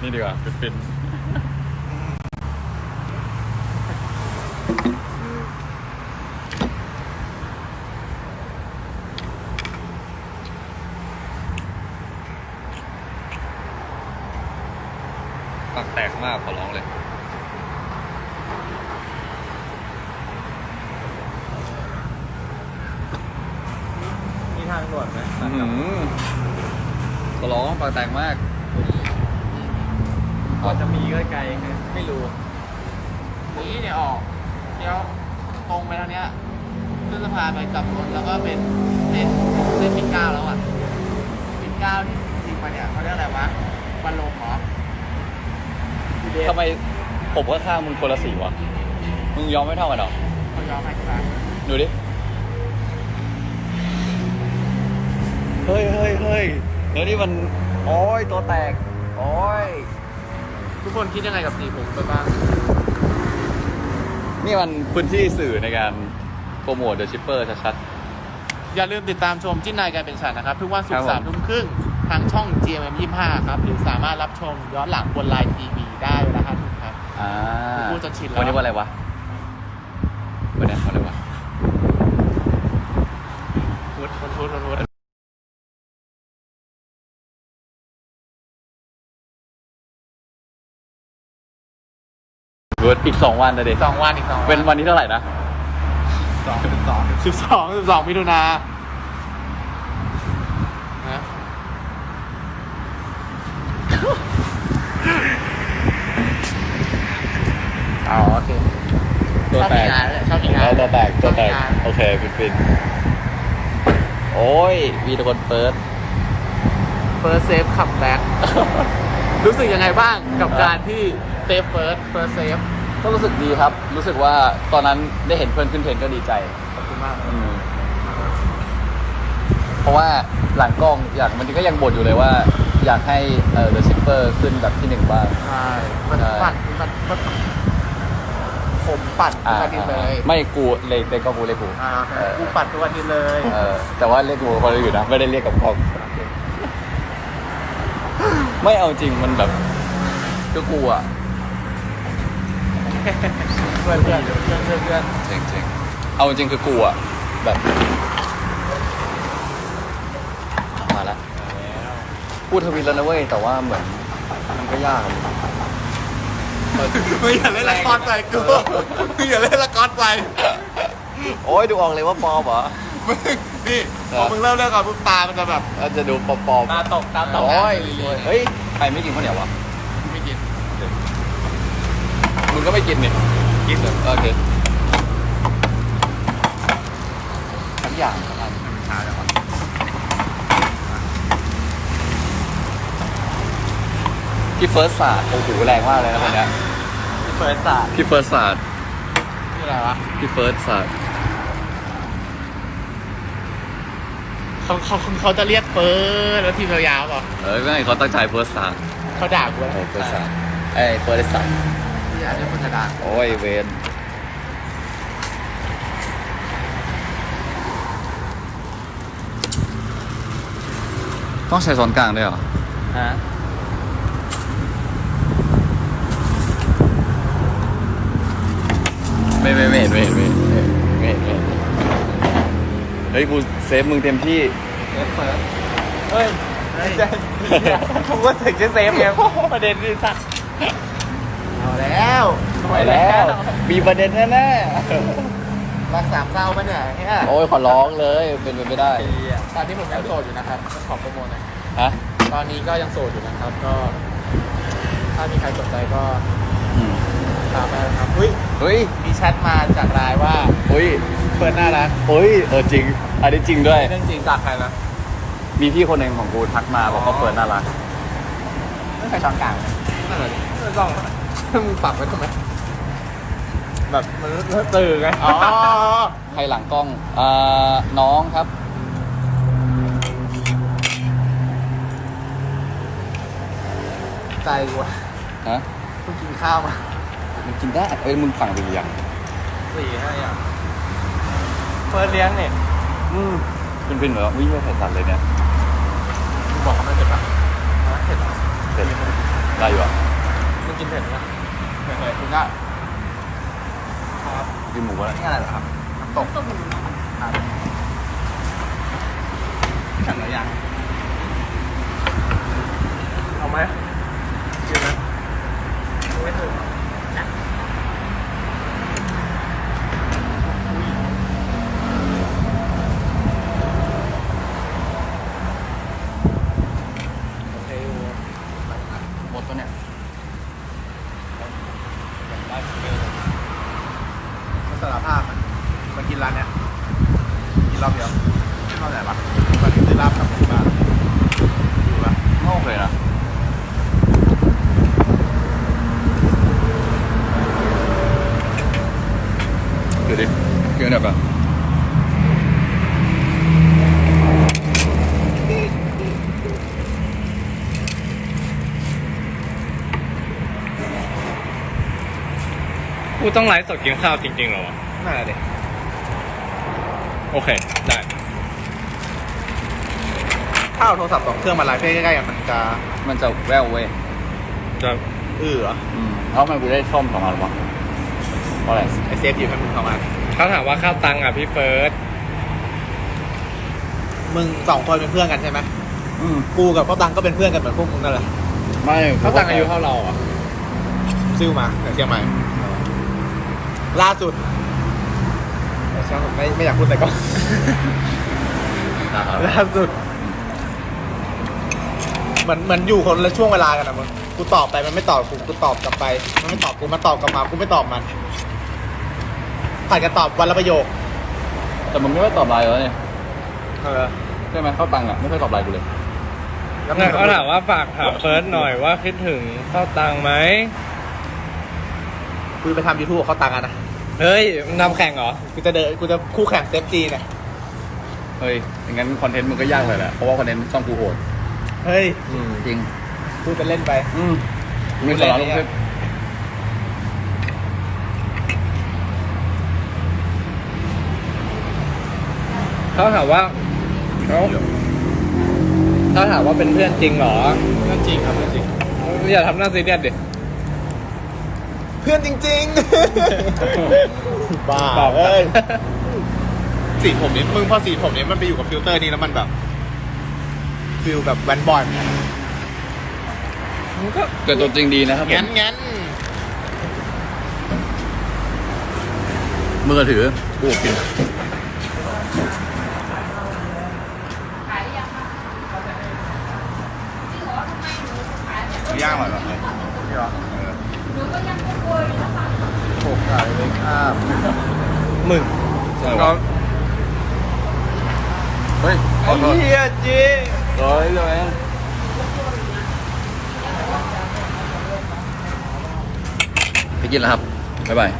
นี่ดีกว่าฟินปากแตกมากขอร้องเลยมีทางด่วนไหมอื้อหือขอร้องปากแตกมาก กว่าจะมีก็ไกลไงไม่รู้นี้เนี่ยออกเดี๋ยวตรงไปทางเนี้ยขึ้นสะพานไปกลับรถแล้วก็เป็นเส้นเส้นปิ่นเกล้าแล้วอะปิ่นเกล้าที่จริงมาเนี่ยเขาเรียกอะไรวะบันลมเหรอทำไมผมก็ข้างมึงคนละสีวะ มึงยอมไม่เท่ากันเหรอเขายอมให้ใช่ไหมดูดิ เฮ้ยเฮ้ยเฮ้ยแล้วนี่มัน โอ้ยตัวแตก โอ้ย ทุกคนคิดยังไงกับสีผมไปบ้าง นี่มันพื้นที่สื่อในการโปรโมทเดอะชิปเปอร์ชัด อย่าลืมติดตามชมจิ้นนายการเป็นฉันนะครับ ทุกวันศุกครับร์ผมสามทุ่มครึ่งทางช่อง GMM 25ครับ หรือสามารถรับชมย้อนหลังบนไลน์ทีวีได้เวลาห้าทุ่มครับ ๆอ่าพูดจนชินแล้ว วันนี้วันอะไรวะวันนี้วันอะไรวะพูดพูดพู ดพูดกูอีกสองวันนะเด็สองวันอีกสองวันเป็นวันที่เท่าไหร่นะสองสิบสองสิบสองสิบสองมิถุนานะอ๋อโอเค ตัวแตกชอบมีงานเลยชอบมีงานเออตัวแตกตัวแตกชอบมีงานโอเคฟินฟินโอ้ยมีแต่คนเฟิร์สเฟิร์สเซฟคัมแบ็กรู้สึกยังไงบ้างกับการที่เซฟเฟิร์สเฟิร์สเซฟ ก็รู้สึกดีครับ รู้สึกว่าตอนนั้นได้เห็นเพื่อนขึ้นเทรนก็ดีใจขอบคุณมากอืมเพราะว่าหลังกล้องอยากมันก็ยังบ่นอยู่เลยว่า อยากให้เออ The Shipper ขึ้นแบบที่หนึ่งบ้าง ใช่มันใช่ ปั่นมันมันผมปั่นทุกอาทิตย์เลย ไม่กูเลยเลยก็กูเลยกู อ่าโอเคเออ กูปั่นทุกอาทิตย์เลยเออแต่ว่าเรียกกูคนอื่นนะไม่ได้เรียกกับกล้องไม่เอาจริงมันแบบก็กูอะ เพื่อนเพื่อนเพื่อนเพื่อนเพื่อนจริงจริงเอาจริงคือกูอะแบบมาแล้วพูดทวิตแล้วนะเว้ยแต่ว่าเหมือนมันก็ยากอะมึงอย่าเล่นละครใส่กูมึงอย่าเล่นละครใส่โอ้ยดูออกเลยว่าปลอมเหรอ มึงนี่พอมึงเริ่มเล่นก่อนปุ๊บตามันจะแบบเราจะดูปลอมๆ ตาตกตาตกโอ้ยเฮ้ย ใครไม่กินข้าวเหนียววะไม่กิน มึงก็ไม่กินนี่กินเลยโอเคทั้งอย่างทั้งอันชาแล้วพี่เฟิร์สศาสตร์โอ้โหแรงมากเลยนะคนเนี้ยเฟิร์สศาสตร์พี่เฟิร์สศาสตร์คืออะไรวะพี่เฟิร์สศาสตร์เขาเขาเขาจะเรียกเฟิร์สแล้วทีมยาวๆเปล่าเอ้ยไม่เขาตั้งใจเฟิร์สศาสตร์เขาด่ากูเอแล้วอเฟิร์สศาสตร์ไอ้ยเฟิร์สศาสตร์ที่ อาจจะคนจะด่าโอ้ยเวนต้องใช้ช้อนกลางด้วยเหรอ ฮะไม่ไม่ไม่เห็นไม่เห็นไม่เห็นไม่เห็นไม่เห็นไม่เห็นเฮ้ยกูเซฟมึงเต็มที่เฟิร์สเฮ้ยกูก็สึกจะเซฟไงประเด็นที่สักเอา แล้วไปแล้ว มีประเด็นแน่รักสามเศร้าปะเนี่ยเฮียๆโอ้ยขอร้องเลย เป็นไปไม่ได้ ตอนนี้ผมยังโสดอยู่นะครับขอโปรโมทหน่อยฮะตอนนี้ก็ยังโสดอยู่นะครับ ก็ ถ้ามีใครสนใจก็อืมตามไปนะครับอุ้ยเฮ้ยมีแชทมาจากไลน์ว่าเฮ้ยเฟิร์นน่ารักเฮ้ย เออจริง อันนี้จริงด้วย เรื่องจริงจากใครนะ มีพี่คนหนึ่งของกูทักมาบอกว่าเฟิร์นน่ารัก ไม่ใครช้อนกลางนั่นแหละไม่ต้อง มึงปรับไว้ทำไม แบบมันตื่นไงอ๋อใครหลังกล้องอ่าน้องครับ ใจกูอะฮะ เพิ่งกินข้าวมามันกินได้ เอ้ย มึงสั่งไปหรือยังสี่ห้าอย่างเฟิร์นเลี้ยงเนี่ยอืมเป็นเป็นเหรอวิ่งไปใส่สัตว์เลยเนี่ยมึงบอกเขาไม่เสร็จปะฮะเสร็จปะเสร็จได้อยู่อะมันกินเผ็ดไหม เคยๆคุณก็กินหมูอะไรนี่อะไรเหรอครับน้ำตกต้มหมูเนาะครับสั่งแล้วยังเอาไหมกินไหมไม่ถึง โอเคอยู่ หมดตัวเนี่ย ได้เมล มัน สารภาพมันมันกินร้านเนี้ยกินรอบเดียวกินรอบไหนวะมันซื้อลาบกลับผมบ้านดูปะไม่โอเคนะเดี๋ยวดิเกี่ยวเนี่ยก่อ กูต้องไลฟ์สดกินข้าวจริงๆเหรอวะนั่นแหละดิโอเค ได้ถ้าเอาโทรศัพท์สองเครื่องมาไลฟ์ใกล้ๆกันมันจะมันจะแววเว้ยจะอื้อเหรออืมแล้วทำไมกูได้ซ่อมสองอันวะเพราะอะไรไอเซฟอยู่ให้มึงเข้ามาเขาถามว่าข้าวตังค์อะพี่เฟิร์สมึงสองคนเป็นเพื่อนกันใช่ไหมอืมกูกับพ่อตังก็เป็นเพื่อนกันเหมือนพวกมึงนั่นแหละไม่ข้าวตังค์อายุเท่าเราอะซิ่วมาจากเชียงใหม่ ล่าสุดไม่ใช่ผมไม่ไม่อยากพูดแต่ก็นะครับล่าสุด เหมือนเหมือนอยู่คนละช่วงเวลากันอะมึงกูตอบไปมันไม่ตอบกูกูตอบกลับไป มันไม่ตอบกูมันตอบกลับมากูไม่ตอบมันผัดกันตอบวันละประโยค แต่มึงไม่ค่อยตอบไลน์แล้วเนี่ยเออใช่ไหมเข้าตังค์อะไม่ค่อยตอบไลน์กูเลยเนี่ยเขาถามว่าฝากถามเฟิร์สหน่อยว่าคิดถึงข้าวตังค์ไหมกูไปทำยูทูบเขาตังค์อะนะ เฮ้ยมันนำแข่งเหรอ กูจะเดินกูจะคู่แข่งเซฟจีเนี่ยเฮ้ยอย่างนั้นคอนเทนต์มึงก็ยากเลยแหละเพราะว่าคอนเทนต์ช่องกูโหดเฮ้ยจริงพูดเป็นเล่นไป อืมมีสาระลงคลิปเขาถามว่าเขาเขาถามว่าเป็นเพื่อนจริงเหรอ นั่นจริงครับนั่นจริง อย่าทำหน้าซีเรียสดิ เพื่อนจริงๆบ้าบอกเอ้ยสีผมนี้มึงพอสีผมนี้มันไปอยู่กับฟิลเตอร์นี้แล้วมันแบบฟิลแบบแวนบอยมันก็เกิดตัวจริงดีนะครับผมงั้นงั้นมือถือกูกินขายหรือยังคะจริงเหรอทำไมหนูขายแบบย่างอร่อย ครับมึงใช่วะเฮ้ยขอโทษเฮียจีเฮ้ยเลยไปกินแล้วครับ บ๊ายบาย